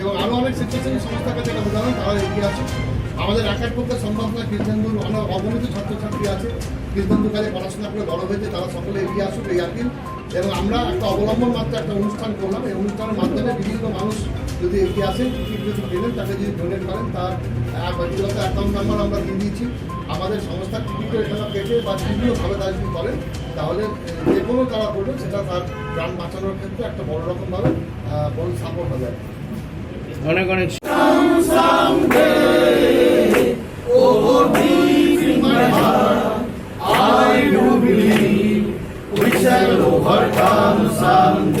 এবং আরও অনেক স্বেচ্ছাসেবী সংস্থার কাছে এটা উদাহরণ তারা এগিয়ে আছে। আমাদের একার পক্ষে সম্ভব নয় ছাত্রছাত্রী আছে। কৃষ্ণেন্দু কালে পড়াশোনা করে বড় হয়েছে, তারা সকলে এগিয়ে আসুক, এই আর এবং আমরা একটা অবলম্বন মাত্র একটা অনুষ্ঠান করলাম। এই অনুষ্ঠানের মাধ্যমে বিভিন্ন মানুষ যদি এগিয়ে আসেন টিকিট যদি কেনেন তাকে যদি ডোনেট করেন তার ব্যক্তিগত অ্যাকাউন্ট নাম্বার আমরা দিয়ে দিয়েছি আমাদের সংস্থার টিকিটের এখানে কেটে বা বিভিন্নভাবে তারা যদি করেন তাহলে যে কোনো তারা করবেন সেটা তার প্রাণ বাঁচানোর ক্ষেত্রে একটা বড় রকমভাবে বড় সাপোর্ট হবে। অনেক অনেক আমরা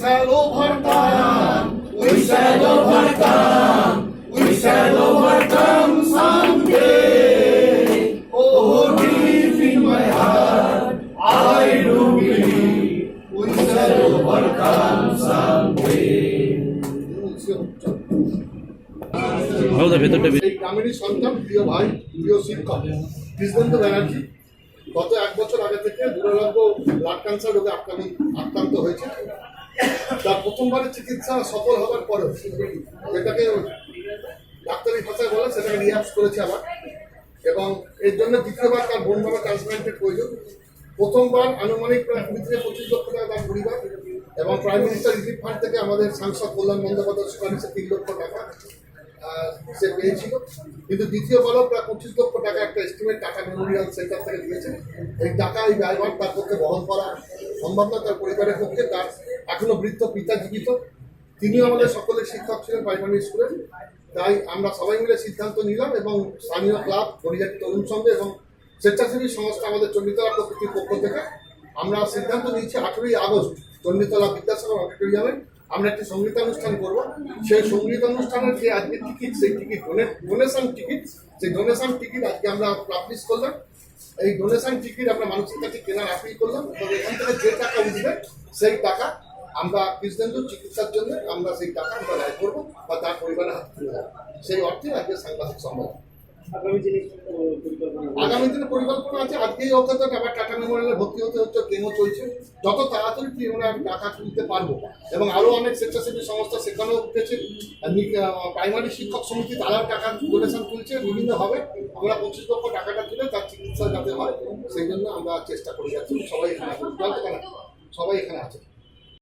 shall overcome. We shall overcome. We shall overcome ভেতরটা এই গ্রামেরই সন্তান, প্রিয় ভাই, প্রিয় শিক্ষক, কৃষ্ণেন্দু ব্যানার্জি। গত এক বছর আগে থেকে দুরারোগ্য ব্লাড ক্যান্সার রোগে আক্রান্ত আক্রান্ত হয়েছে। তার প্রথমবারের চিকিৎসা সফল হওয়ার পরেও যেটাকে ডাক্তারি ভাষায় বলে, সেটাকে রিয়াক্স করেছে আবার। এবং এর জন্য দ্বিতীয়বার তার বোন বাবা ট্রান্সপ্লান্টের প্রয়োজন। প্রথমবার আনুমানিক প্রায় কুড়ি থেকে পঁচিশ লক্ষ টাকা তার পরিবার। এবং প্রাইম মিনিস্টার রিলিফ ফান্ড থেকে আমাদের সাংসদ কল্যাণ বন্দ্যোপাধ্যায় সুপারিশে তিন লক্ষ টাকা। সে পেয়েছিল। কিন্তু দ্বিতীয় দ্বিতীয়বারও প্রায় পঁচিশ লক্ষ টাকা একটা এস্টিমেট টাকা মেমোরিয়াল সেন্টার থেকে দিয়েছে। এই টাকা, এই ব্যয়ভার তার পক্ষে বহন করা সম্ভব না, তার পরিবারের পক্ষে। তার এখনও বৃদ্ধ পিতা জীবিত। তিনিও আমাদের সকলের শিক্ষক ছিলেন প্রাইমারি স্কুলের তাই আমরা সবাই মিলে সিদ্ধান্ত নিলাম এবং স্থানীয় ক্লাব গড়িয়াটি তরুণ সংঘ এবং স্বেচ্ছাসেবী সংস্থা আমাদের চণ্ডীতলা প্রকৃতির পক্ষ থেকে আমরা সিদ্ধান্ত নিয়েছি আঠেরোই আগস্ট চণ্ডীতলা বিদ্যাসাগর অডিটোরিয়ামে আমরা একটি সঙ্গীতানুষ্ঠান করব। সেই সঙ্গীতানুষ্ঠানের যে আজকে টিকিট সেই টিকিট ডোনেশন টিকিট সেই ডোনেশন টিকিট আজকে আমরা পাবলিশ করলাম। এই ডোনেশন টিকিট আমরা মানুষের কাছে কেনার আপিল করলাম। এবং এখান থেকে যে টাকা উঠবে, সেই টাকা আমরা কৃষ্ণেন্দুর চিকিৎসার জন্য আমরা সেই টাকা আমরা ব্যয় করব বা তার পরিবারের হাত তুলে সেই অর্থে আজকে সাংবাদিক সম্মেলন। আগামী দিনে পরিকল্পনা আছে? আজকেই তো আবার টাটা মেমোরিয়ালে ভর্তি হতে হচ্ছে, কেমো চলছে। যত তাড়াতাড়ি আমরা টাকা তুলতে পারব। এবং আরও অনেক স্বেচ্ছাসেবী সংস্থা সেখানেও উঠেছে। প্রাইমারি শিক্ষক সমিতি, তারাও টাকা ডোনেশন তুলছে বিভিন্নভাবে আমরা পঁচিশ লক্ষ টাকাটা তুলে তার চিকিৎসা যাতে হয়, সেই জন্য আমরা চেষ্টা করে যাচ্ছি। সবাই এখানে সবাই এখানে আছে।